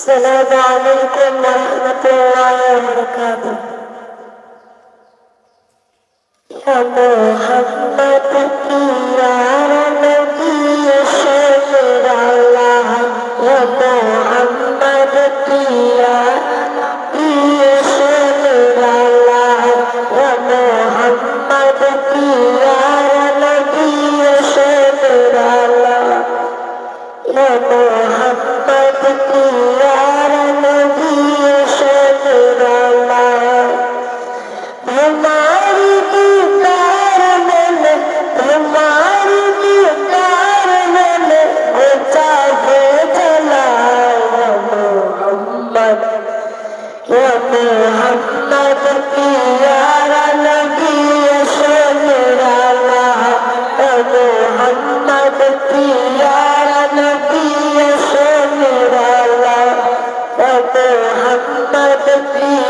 السلام عليكم ورحمة الله وبركاته يا محمد يا نبي شمر الله يا محمد يا نبي شمر الله يا محمد يا মোহাম্মদ পিয়ারা নবী সোনালা মোহাম্মদ পিয়ারা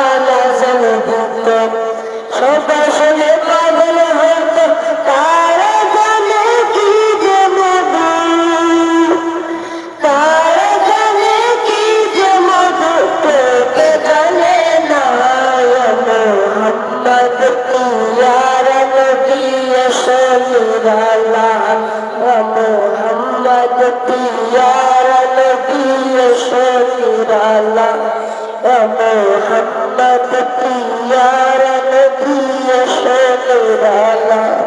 মদতি ইয়ার নবী শরীর আলা এ মোহাম্মদতি ইয়ার নবী শরীর আলা